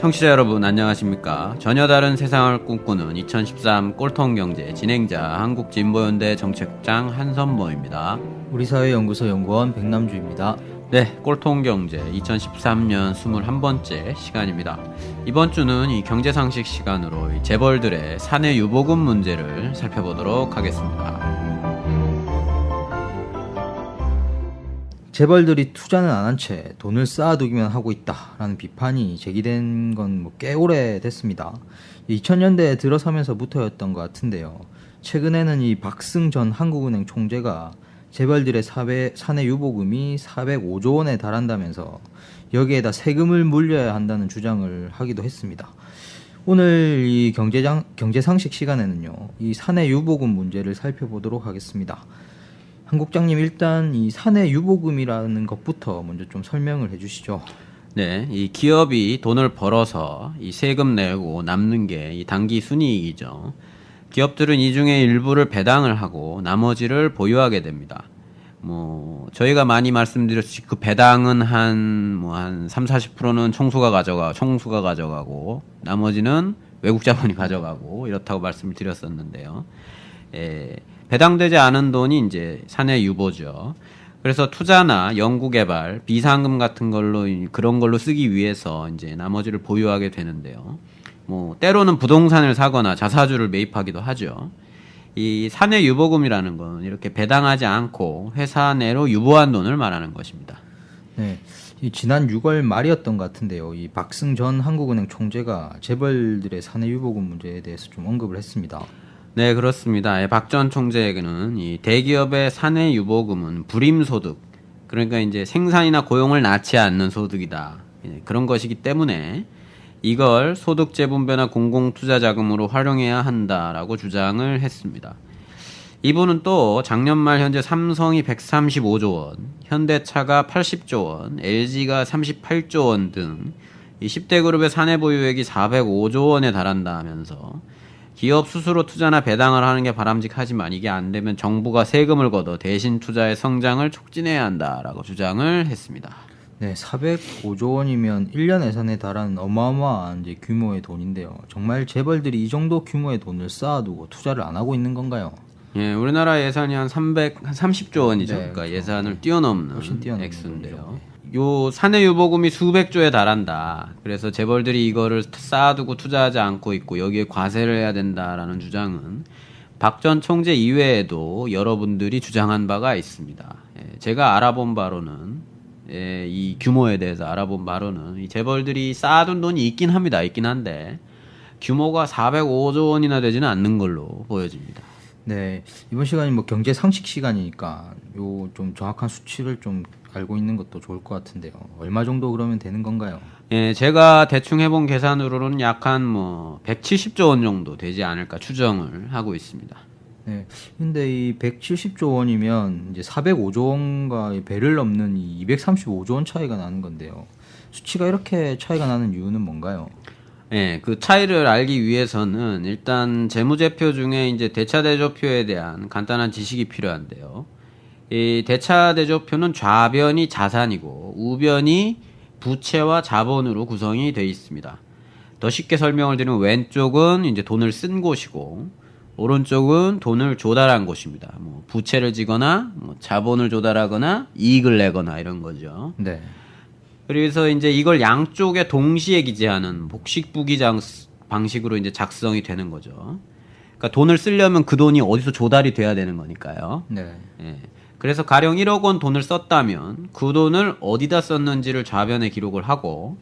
청취자 여러분 안녕하십니까? 전혀 다른 세상을 꿈꾸는 2013 꼴통경제 진행자 한국진보연대 정책장 한선모입니다. 우리 사회연구소 연구원 백남주입니다. 네, 꼴통경제 2013년 21번째 시간입니다. 이번 주는 이 경제상식 시간으로 이 재벌들의 사내 유보금 문제를 살펴보도록 하겠습니다. 재벌들이 투자는 안 한 채 돈을 쌓아두기만 하고 있다라는 비판이 제기된 건 뭐 꽤 오래 됐습니다. 2000년대에 들어서면서부터였던 것 같은데요. 최근에는 이 박승 전 한국은행 총재가 재벌들의 사회, 사내 유보금이 405조 원에 달한다면서 여기에다 세금을 물려야 한다는 주장을 하기도 했습니다. 오늘 이 경제장, 경제상식 시간에는요, 이 사내 유보금 문제를 살펴보도록 하겠습니다. 한 국장님 일단 이 사내 유보금이라는 것부터 먼저 좀 설명을 해주시죠. 네, 이 기업이 돈을 벌어서 이 세금 내고 남는 게 이 단기 순이익이죠. 기업들은 이 중에 일부를 배당을 하고 나머지를 보유하게 됩니다. 뭐 저희가 많이 말씀드렸듯이 그 배당은 한 뭐한 3, 40%는 총수가 가져가 총수가 가져가고 나머지는 외국 자본이 가져가고 이렇다고 말씀을 드렸었는데요. 예, 배당되지 않은 돈이 이제 사내 유보죠. 그래서 투자나 연구개발, 비상금 같은 걸로 그런 걸로 쓰기 위해서 이제 나머지를 보유하게 되는데요. 뭐 때로는 부동산을 사거나 자사주를 매입하기도 하죠. 이 사내 유보금이라는 건 이렇게 배당하지 않고 회사 내로 유보한 돈을 말하는 것입니다. 네. 이 지난 6월 말이었던 것 같은데요. 이 박승 전 한국은행 총재가 재벌들의 사내 유보금 문제에 대해서 좀 언급을 했습니다. 네, 그렇습니다. 예, 박전 총재에게는 이 대기업의 사내 유보금은 불임 소득, 그러니까 이제 생산이나 고용을 낳지 않는 소득이다. 예, 그런 것이기 때문에 이걸 소득 재분배나 공공 투자 자금으로 활용해야 한다라고 주장을 했습니다. 이분은 또 작년 말 현재 삼성이 135조 원, 현대차가 80조 원, LG가 38조 원등 10대 그룹의 사내 보유액이 405조 원에 달한다 하면서 기업 스스로 투자나 배당을 하는 게 바람직하지만 이게 안 되면 정부가 세금을 걷어 대신 투자의 성장을 촉진해야 한다라고 주장을 했습니다. 네, 405조 원이면 1년 예산에 달하는 어마어마한 이제 규모의 돈인데요. 정말 재벌들이 이 정도 규모의 돈을 쌓아두고 투자를 안 하고 있는 건가요? 예, 우리나라 예산이 한 300, 한 30조 원이죠. 네, 그러니까 그렇죠. 예산을 뛰어넘는 훨씬 뛰어넘는 액수인데요. 돈이죠. 요 사내 유보금이 수백 조에 달한다. 그래서 재벌들이 이거를 쌓아두고 투자하지 않고 있고 여기에 과세를 해야 된다라는 주장은 박 전 총재 이외에도 여러분들이 주장한 바가 있습니다. 예, 제가 알아본 바로는 예, 이 규모에 대해서 알아본 바로는 이 재벌들이 쌓아둔 돈이 있긴 합니다. 있긴 한데 규모가 405조 원이나 되지는 않는 걸로 보여집니다. 네, 이번 시간이 뭐 경제 상식 시간이니까 요 좀 정확한 수치를 좀 알고 있는 것도 좋을 것 같은데요. 얼마 정도 그러면 되는 건가요? 예, 제가 대충 해본 계산으로는 약 한 뭐 170조 원 정도 되지 않을까 추정을 하고 있습니다. 네. 근데 이 170조 원이면 이제 405조 원과 배를 넘는 이 235조 원 차이가 나는 건데요. 수치가 이렇게 차이가 나는 이유는 뭔가요? 예, 그 차이를 알기 위해서는 일단 재무제표 중에 이제 대차대조표에 대한 간단한 지식이 필요한데요. 이 대차 대조표는 좌변이 자산이고 우변이 부채와 자본으로 구성이 되어 있습니다. 더 쉽게 설명을 드리면 왼쪽은 이제 돈을 쓴 곳이고 오른쪽은 돈을 조달한 곳입니다. 뭐 부채를 지거나 뭐 자본을 조달하거나 이익을 내거나 이런 거죠. 네. 그래서 이제 이걸 양쪽에 동시에 기재하는 복식부 기 장 방식으로 이제 작성이 되는 거죠. 그러니까 돈을 쓰려면 그 돈이 어디서 조달이 돼야 되는 거니까요. 네. 예. 그래서 가령 1억 원 돈을 썼다면 그 돈을 어디다 썼는지를 좌변에 기록을 하고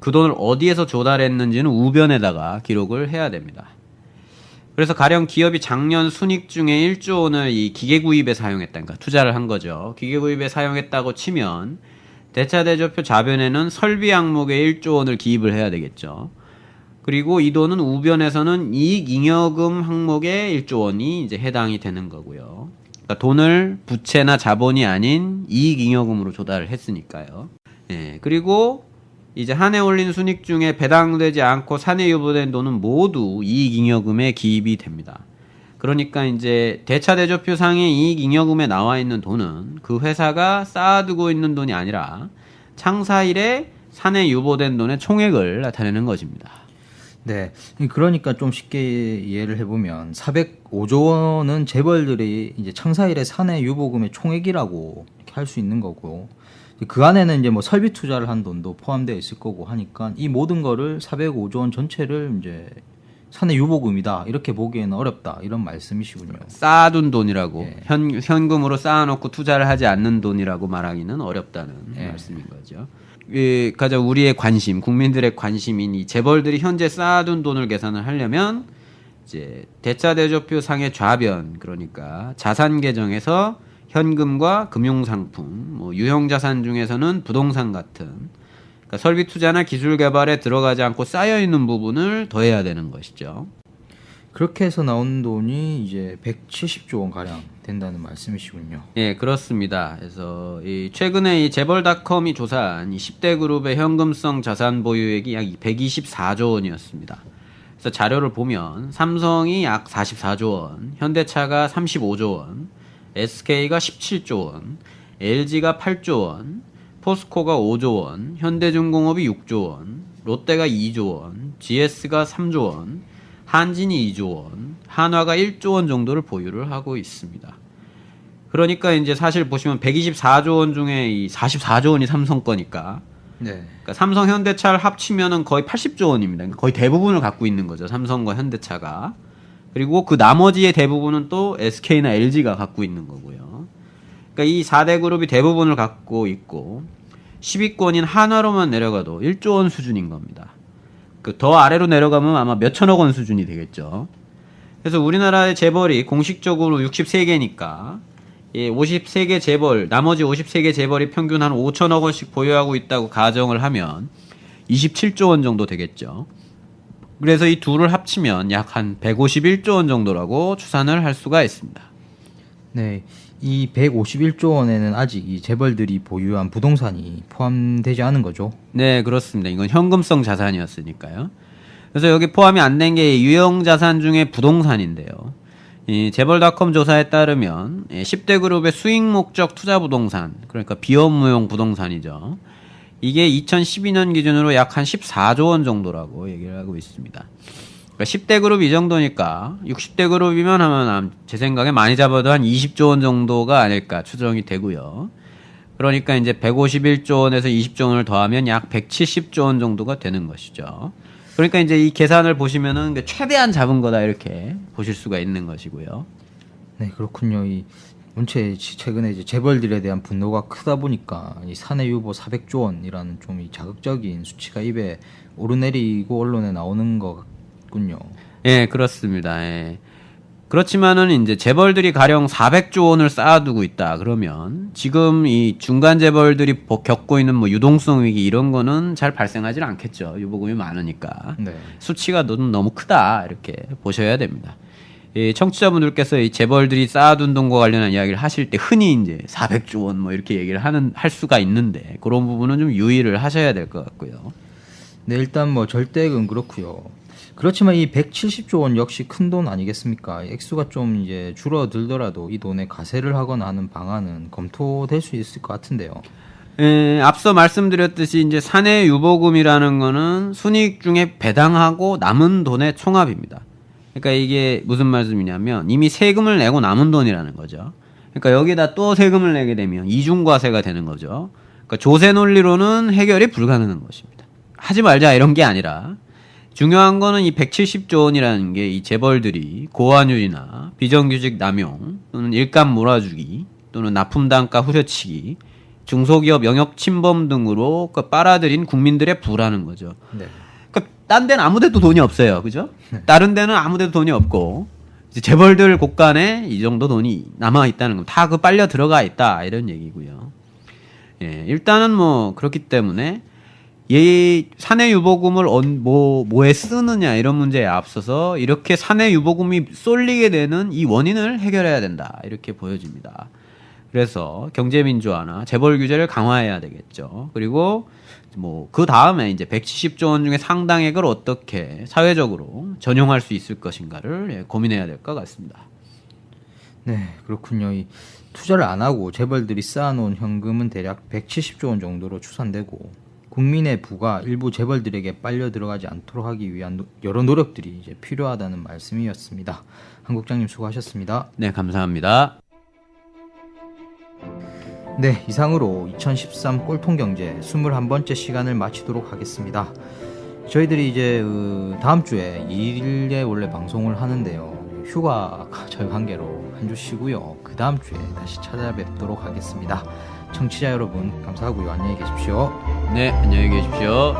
그 돈을 어디에서 조달했는지는 우변에다가 기록을 해야 됩니다. 그래서 가령 기업이 작년 순익 중에 1조 원을 이 기계 구입에 사용했다. 그러니까 투자를 한 거죠. 기계 구입에 사용했다고 치면 대차대조표 좌변에는 설비 항목에 1조 원을 기입을 해야 되겠죠. 그리고 이 돈은 우변에서는 이익 잉여금 항목에 1조 원이 이제 해당이 되는 거고요. 그러니까 돈을 부채나 자본이 아닌 이익 잉여금으로 조달을 했으니까요. 예. 그리고 이제 한 해 올린 순익 중에 배당되지 않고 사내 유보된 돈은 모두 이익 잉여금에 기입이 됩니다. 그러니까 이제 대차대조표 상의 이익 잉여금에 나와 있는 돈은 그 회사가 쌓아두고 있는 돈이 아니라 창사일에 사내 유보된 돈의 총액을 나타내는 것입니다. 네. 그러니까 좀 쉽게 이해를 해보면 405조 원은 재벌들이 이제 창사 일에 사내 유보금의 총액이라고 할수 있는 거고 그 안에는 이제 뭐 설비 투자를 한 돈도 포함되어 있을 거고 하니까 이 모든 거를 405조 원 전체를 이제 사내 유보금이다 이렇게 보기에는 어렵다 이런 말씀이시군요. 쌓아둔 돈이라고 예. 현, 현금으로 쌓아놓고 투자를 하지 않는 돈이라고 말하기는 어렵다는 예. 말씀인 거죠. 이 가장 우리의 관심, 국민들의 관심인 이 재벌들이 현재 쌓아둔 돈을 계산을 하려면 이제 대차 대조표 상의 좌변 그러니까 자산 계정에서 현금과 금융 상품, 뭐 유형 자산 중에서는 부동산 같은 그러니까 설비 투자나 기술 개발에 들어가지 않고 쌓여 있는 부분을 더해야 되는 것이죠. 그렇게 해서 나온 돈이 이제 170조 원 가량 된다는 말씀이시군요. 예, 그렇습니다. 그래서 이 최근에 이 재벌닷컴이 조사한 이 10대 그룹의 현금성 자산 보유액이 약 124조 원이었습니다. 그래서 자료를 보면 삼성이 약 44조 원, 현대차가 35조 원, SK가 17조 원, LG가 8조 원, 포스코가 5조 원, 현대중공업이 6조 원, 롯데가 2조 원, GS가 3조 원, 한진이 2조 원, 한화가 1조 원 정도를 보유를 하고 있습니다. 그러니까 이제 사실 보시면 124조 원 중에 이 44조 원이 삼성 거니까 네. 그러니까 삼성 현대차를 합치면은 거의 80조 원입니다. 그러니까 거의 대부분을 갖고 있는 거죠. 삼성과 현대차가. 그리고 그 나머지의 대부분은 또 SK나 LG가 갖고 있는 거고요. 그러니까 이 4대 그룹이 대부분을 갖고 있고 10위권인 한화로만 내려가도 1조 원 수준인 겁니다. 그 더 아래로 내려가면 아마 몇 천억 원 수준이 되겠죠. 그래서 우리나라의 재벌이 공식적으로 63개니까 예, 53개 재벌, 나머지 53개 재벌이 평균 한 5천억 원씩 보유하고 있다고 가정을 하면 27조 원 정도 되겠죠. 그래서 이 둘을 합치면 약 한 151조 원 정도라고 추산을 할 수가 있습니다. 네. 이 151조 원에는 아직 이 재벌들이 보유한 부동산이 포함되지 않은 거죠. 네, 그렇습니다. 이건 현금성 자산이었으니까요. 그래서 여기 포함이 안 된 게 유형 자산 중에 부동산인데요. 이 재벌닷컴 조사에 따르면 10대 그룹의 수익 목적 투자 부동산, 그러니까 비업무용 부동산이죠. 이게 2012년 기준으로 약 한 14조 원 정도라고 얘기를 하고 있습니다. 그러니까 10대 그룹 이 정도니까 60대 그룹이면 하면 제 생각에 많이 잡아도 한 20조 원 정도가 아닐까 추정이 되고요. 그러니까 이제 151조 원에서 20조 원을 더하면 약 170조 원 정도가 되는 것이죠. 그러니까 이제 이 계산을 보시면은 그 최대한 잡은 거다 이렇게 보실 수가 있는 것이고요. 네, 그렇군요. 이 원체 최근에 이제 재벌들에 대한 분노가 크다 보니까 이 사내 유보 400조 원이라는 좀 이 자극적인 수치가 입에 오르내리고 언론에 나오는 것 같군요. 예, 그렇습니다. 예. 그렇지만은 이제 재벌들이 가령 400조 원을 쌓아두고 있다. 그러면 지금 이 중간 재벌들이 보- 겪고 있는 뭐 유동성 위기 이런 거는 잘 발생하지 않겠죠. 유보금이 많으니까. 네. 수치가 너무, 너무 크다. 이렇게 보셔야 됩니다. 이 청취자분들께서 이 재벌들이 쌓아둔 돈과 관련한 이야기를 하실 때 흔히 이제 400조 원 뭐 이렇게 얘기를 하는 할 수가 있는데 그런 부분은 좀 유의를 하셔야 될 것 같고요. 네, 일단 뭐 절대액은 그렇고요. 그렇지만 이 170조 원 역시 큰 돈 아니겠습니까? 이 액수가 좀 이제 줄어들더라도 이 돈에 가세를 하거나 하는 방안은 검토될 수 있을 것 같은데요. 에, 앞서 말씀드렸듯이 이제 사내 유보금이라는 거는 순이익 중에 배당하고 남은 돈의 총합입니다. 그러니까 이게 무슨 말씀이냐면 이미 세금을 내고 남은 돈이라는 거죠. 그러니까 여기다 또 세금을 내게 되면 이중과세가 되는 거죠. 그러니까 조세 논리로는 해결이 불가능한 것입니다. 하지 말자 이런 게 아니라 중요한 거는 이 170조 원이라는 게 이 재벌들이 고환율이나 비정규직 남용 또는 일감 몰아주기 또는 납품 단가 후려치기 중소기업 영역 침범 등으로 그 빨아들인 국민들의 부라는 거죠. 네. 그러니까 딴 데는 아무 데도 돈이 없어요. 그죠? 다른 데는 아무 데도 돈이 없고 재벌들 곳간에 이 정도 돈이 남아 있다는 거. 다 그 빨려 들어가 있다 이런 얘기고요. 예, 일단은 뭐 그렇기 때문에 이 사내 유보금을 언, 뭐 뭐에 쓰느냐 이런 문제에 앞서서 이렇게 사내 유보금이 쏠리게 되는 이 원인을 해결해야 된다 이렇게 보여집니다. 그래서 경제 민주화나 재벌 규제를 강화해야 되겠죠. 그리고 뭐 그 다음에 이제 170조 원 중에 상당액을 어떻게 사회적으로 전용할 수 있을 것인가를 예, 고민해야 될 것 같습니다. 네, 그렇군요. 이 투자를 안 하고 재벌들이 쌓아놓은 현금은 대략 170조 원 정도로 추산되고 국민의 부가 일부 재벌들에게 빨려 들어가지 않도록 하기 위한 노- 여러 노력들이 이제 필요하다는 말씀이었습니다. 한국장님 수고하셨습니다. 네, 감사합니다. 네, 이상으로 2013 꼴통 경제 21번째 시간을 마치도록 하겠습니다. 저희들이 이제 어, 다음 주에 2일에 원래 방송을 하는데요. 휴가 저희 관계로 한 주 쉬고요. 그 다음 주에 다시 찾아뵙도록 하겠습니다. 청취자 여러분 감사하고요. 안녕히 계십시오. 네, 안녕히 계십시오.